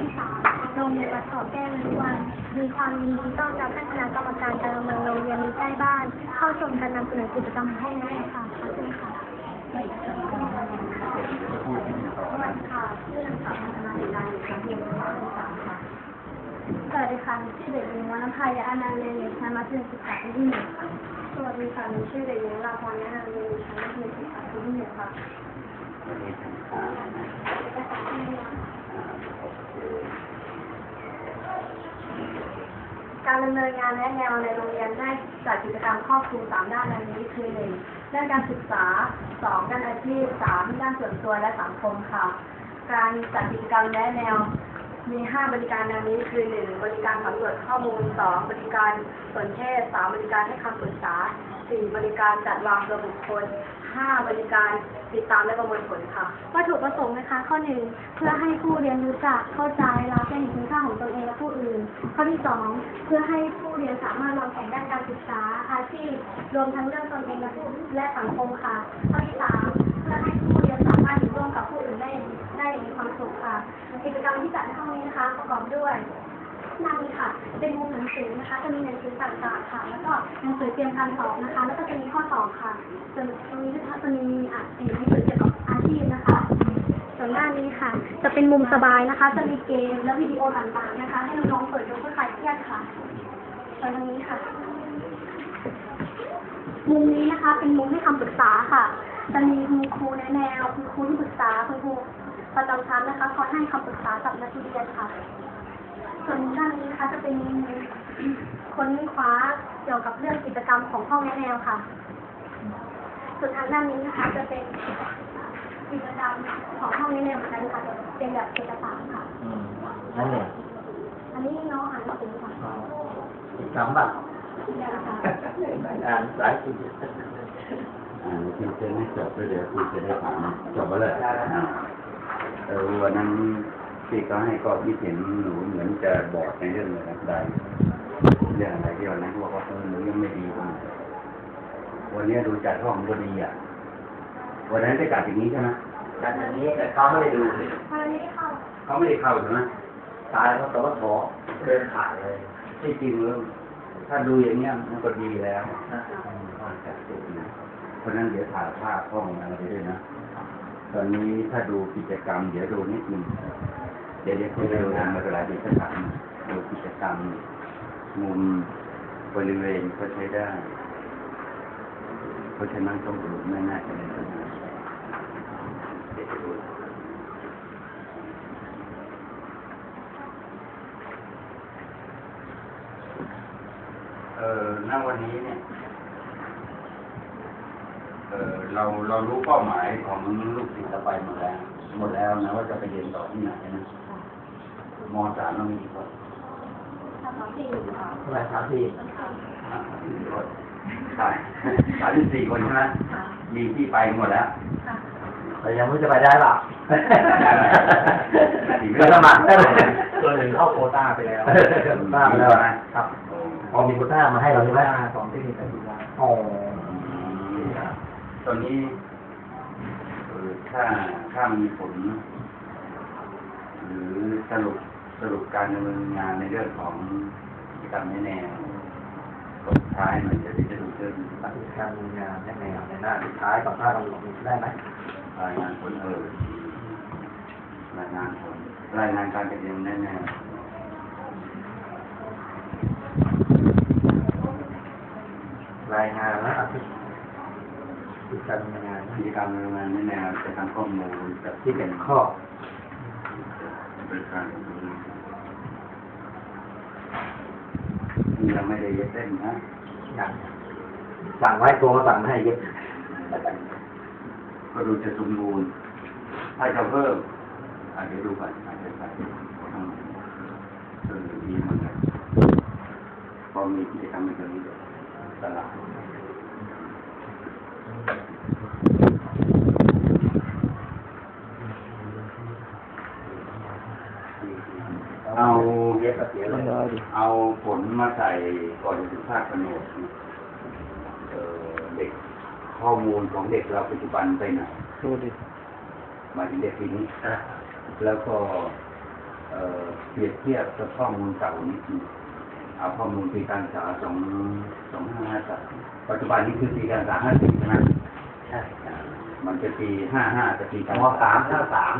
ที่สามโรงเรียนวัดเกาแก้วทุกวัน มีความยินดีต้อนรับท่านคณะกรรมการการเมืองโรงเรียนมีใกล้บ้าน เข้าชมการนำเสนอกิจกรรมให้องนี้ค่ะขอบคุณค่ะสวัสดีค่ะชื่อนางสาวพัฒนาดีลาอยู่ะเรียนชั้นสามค่ะสวัสดีค่ะชื่อเด็กหญิงวรรณภายอนันต์เรียนอยู่ชั้นมัธยมศึกษาปีที่หนึ่งค่ะสวัสดีค่ะชื่อเด็กหญิงลาพรยะนันต์เรียนอยู่ชั้นมัธยมศึกษาปีที่หนึ่งค่ะ วันนี้ทำข่าวนะ เอกสารที่มี อ่าโอเค การ ดำเนินงานและแนวในโรงเรียนได้จัดกิจกรรมครอบคลุมสามด้านดังนี้คือหนึ่งด้านการศึกษาสองด้านอาชีพสามด้านส่วนตัวและสังคมค่ะ การจัดกิจกรรมและแนว มี 5 บริการดังนี้คือ 1 บริการสำรวจข้อมูล 2 บริการสนเทศ 3 บริการให้คำปรึกษา 4 บริการจัดวางตัวบุคคล 5 บริการติดตามและประเมวลผลค่ะ วัตถุประสงค์นะคะ ข้อ 1 เพื่อให้ผู้เรียนรู้จักเข้าใจและเห็นคุณค่าของตนเองและผู้อื่น ข้อที่ 2 เพื่อให้ผู้เรียนสามารถวางแผนด้านการศึกษาอาชีพรวมทั้งเรื่องตนเองและผู้และสังคมค่ะ ข้อที่ 3 เพื่อให้ ร่วมกับผู้อื่นได้ได้มีความสุขค่ะ กิจกรรมที่จัดในห้องนี้นะคะ ประกอบด้วยหน้านี้ค่ะ เป็นมุมหนังสือนะคะ จะมีหนังสือต่างๆค่ะ แล้วก็หนังสือเตรียมการสอบนะคะ แล้วก็จะมีข้อสอบค่ะส่วนตรงนี้นะคะจะมีอะหนังสือเกี่ยวกับอาชีพนะคะ ส่วนด้านนี้ค่ะ จะเป็นมุมสบายนะคะ จะมีเกมและวิดีโอต่างๆนะคะ ให้น้องๆเปิดดูเพื่อคลายเครียดค่ะส่วนตรงนี้ค่ะ มุมนี้นะคะ เป็นมุมให้คำปรึกษาค่ะ จะมีคุณครูแนะแนวคุณครูที่ปรึกษาคุณครูประจำชั้นนะคะคอยให้คำปรึกษากับนักเรียนค่ะ ส่วนด้านนี้นะคะจะเป็นค้นคว้าเกี่ยวกับเรื่องกิจกรรมของห้องแนะแนวค่ะ ส่วนทางด้านนี้นะคะจะเป็นกิจกรรมของห้องแนะแนวเหมือนกันค่ะจะเป็นแบบเอกสารค่ะอืมนั่นแหละอันนี้น้องอ่านหนังสือค่ะอีกคำแบบเนี่ยนะคะอ่านสายคุณอ่า ที่เจไม่จบด้วยเดี๋ยวคุณจะได้ถามจบไปเลยอ่าเออวันนั้นพี่ก็ให้ก็คิดเห็นหนูเหมือนจะบอกในเรื่องอะไรใดเรื่องอะไรที่วันนั้นเขาบอกว่าเออหนูยังไม่ดีตรงไหนวันนี้ดูจัดห้องก็ดีอะ วันนั้นได้จัดอย่างนี้ใช่ไหมแต่อันนี้เขาไม่ได้ดูเลยพอเราไม่ได้เข้าเขาไม่ได้เข้าใช่ไหมตายเขาตัวถอเดินผ่านเลยที่จริงแล้วถ้าดูอย่างเงี้ยมันก็ดีแล้วนะจัดตัวนะ เพราะนั้นเดี๋ยวถ่ายภาพห้องอะไรไปด้วยนะ ตอนนี้ถ้าดูกิจกรรม เดี๋ยวดูนิดนึงเดี๋ยวเดี๋ยวคุยเร็วนะไม่เป็นไรเดี๋ยวจะถามดูกิจกรรม มุมบริเวณก็ใช้ได้ เพราะฉะนั้นต้องดูไม่น่าจะเป็นปัญหาเดี๋ยวดูเออณวันนี้เนี่ย เออเราเรารู้เป้าหมายของลูกศิษย์เราไปหมดแล้วหมดแล้วนะว่าจะไปเรียนต่อที่ไหนนะมสามเรามีกี่คนทำสองสี่อยู่ค่ะทำไมสามสี่อ่าสี่คนสายสามสิบสี่คนใช่ไหมค่ะมีที่ไปหมดแล้วค่ะเรายังไม่รู้จะไปได้เปล่าอีกก็สมัครได้เลยตัวหนึ่งเข้าโควต้าไปแล้วทราบแล้วนะครับพอมีคุณต้ามาให้เราใช่ไหมสองที่มีแต่ดีว่าอ๋อ ตอนนี้เออถ้าถ้ามีผล หรือสรุปสรุปการดำเนินงานในเรื่องของกิจกรรมแน่ๆสุดท้ายมันจะได้จะดูเรื่องปฏิการงานแน่ๆในหน้าสุดท้ายก่อนหน้ากำหนดได้ไหมรายงานผลเออรายงานผลรายงานการเรียนแน่ๆ รายงานและอภิ ปฏิการงานกิจกรรมงานแน่ๆจะทำข้อมูลกับที่เป็นข้อบริการนี่ยังไม่ได้เย็บเส้นนะอยางสั่งไว้ตัวมาสั่งให้เย็บก็ดูจะสมบูรณ์ถ้าจะเพิ่มอาจจะดูก่อนอาจจะใส่ข้างในเออดีเหมือนกันพอมีกิจกรรมในตรงนี้ตลาด เอาเย็บก็เสียเลยเอาผลมาใส่ก่อนจะถึงภาคกำหนดเอ่อเด็กข้อมูลของเด็กเราปัจจุบันไปไหนดูดิหมายถึงเด็กปีนี้อะแล้วก็เอ่อเปรียบเทียบกับข้อมูลเก่านิดนึง เอาข้อมูลปีการศึกษาสองสองห้าห้าสามปัจจุบันนี้คือปีการศึกษาห้าสี่ใช่ไหมใช่มันจะปีห้าห้าจะปีการมศึกษสามห้าสาม